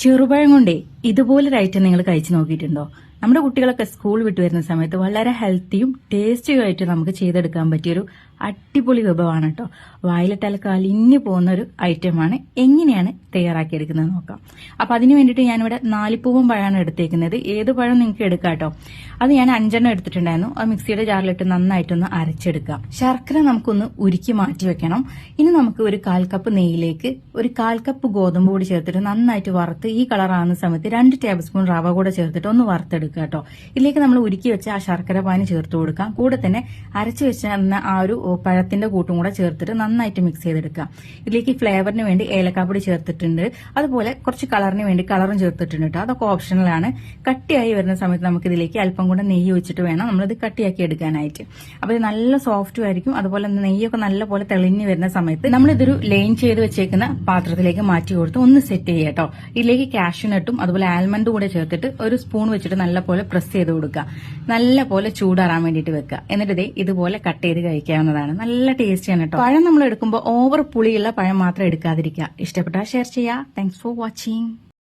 ചെറുപഴം കൊണ്ടേ ഇതുപോലൊരു ഐറ്റം നിങ്ങൾ കഴിച്ചു നോക്കിയിട്ടുണ്ടോ? നമ്മുടെ കുട്ടികളൊക്കെ സ്കൂൾ വിട്ടു വരുന്ന സമയത്ത് വളരെ ഹെൽത്തിയും ടേസ്റ്റിയും ആയിട്ട് നമുക്ക് ചെയ്തെടുക്കാൻ പറ്റിയൊരു അടിപൊളി വിഭവമാണ് കേട്ടോ. വായിലിട്ടാൽ കലിഞ്ഞു പോകുന്ന ഒരു ഐറ്റമാണ് എങ്ങനെയാണ് തയ്യാറാക്കിയെടുക്കുന്നത് നോക്കാം. അപ്പൊ അതിന് വേണ്ടിയിട്ട് ഞാനിവിടെ നാലിപ്പൂവും പഴമാണ് എടുത്തേക്കുന്നത്. ഏത് പഴം നിങ്ങൾക്ക് എടുക്കാം കേട്ടോ. അത് ഞാൻ അഞ്ചെണ്ണം എടുത്തിട്ടുണ്ടായിരുന്നു. അത് മിക്സിയുടെ ജാറിലിട്ട് നന്നായിട്ടൊന്ന് അരച്ചെടുക്കാം. ശർക്കര നമുക്കൊന്ന് ഉരുക്കി മാറ്റി വെക്കണം. ഇനി നമുക്ക് ഒരു കാൽ കപ്പ് നെയ്യിലേക്ക് ഒരു കാൽ കപ്പ് ഗോതമ്പ് പൊടി ചേർത്തിട്ട് നന്നായിട്ട് വറുത്ത് ഈ കളറാകുന്ന സമയത്ത് രണ്ട് ടേബിൾ സ്പൂൺ റവ കൂടെ ചേർത്തിട്ട് ഒന്ന് വറുത്തെടുക്കുക കേട്ടോ ഇതിലേക്ക് നമ്മൾ ഉരുക്കി വെച്ച ആ ശർക്കര പാനി ചേർത്ത് കൊടുക്കാം. കൂടെ തന്നെ അരച്ചു വെച്ച ആ ഒരു പഴത്തിന്റെ കൂട്ടും കൂടെ ചേർത്തിട്ട് നന്നായിട്ട് മിക്സ് ചെയ്തെടുക്കുക. ഇതിലേക്ക് ഫ്ലേവറിന് വേണ്ടി ഏലക്കാപ്പൊടി ചേർത്തിട്ടുണ്ട്. അതുപോലെ കുറച്ച് കളറിന് വേണ്ടി കളറും ചേർത്തിട്ടുണ്ട് കേട്ടോ അതൊക്കെ ഓപ്ഷണലാണ് കട്ടിയായി വരുന്ന സമയത്ത് നമുക്ക് ഇതിലേക്ക് അല്പം കൂടെ നെയ്യ് വെച്ചിട്ട് വേണം നമ്മളിത് കട്ടിയാക്കി എടുക്കാനായിട്ട്. അപ്പൊ ഇത് നല്ല സോഫ്റ്റും ആയിരിക്കും. അതുപോലെ നെയ്യൊക്കെ നല്ല പോലെ തെളിഞ്ഞു വരുന്ന സമയത്ത് നമ്മളിതൊരു ലൈൻ ചെയ്ത് വെച്ചേക്കുന്ന പാത്രത്തിലേക്ക് മാറ്റി കൊടുത്ത് ഒന്ന് സെറ്റ് ചെയ്യാം കേട്ടോ ഇതിലേക്ക് കാഷ്യൂനട്ടും അതുപോലെ ആൽമണ്ട് കൂടെ ചേർത്തിട്ട് ഒരു സ്പൂൺ വെച്ചിട്ട് നല്ലപോലെ പ്രസ് ചെയ്ത് കൊടുക്കുക. നല്ലപോലെ ചൂടാറാൻ വേണ്ടിയിട്ട് വെക്കുക. എന്നിട്ട് ഇതുപോലെ കട്ട് ചെയ്ത് കഴിക്കാവുന്നതാണ്. നല്ല ടേസ്റ്റിയാണ് കേട്ടോ പഴം നമ്മൾ എടുക്കുമ്പോൾ ഓവർ പുളിയുള്ള പഴം മാത്രം എടുക്കാതിരിക്കുക. ഇഷ്ടപ്പെട്ടാൽ ഷെയർ ചെയ്യുക. Thanks for watching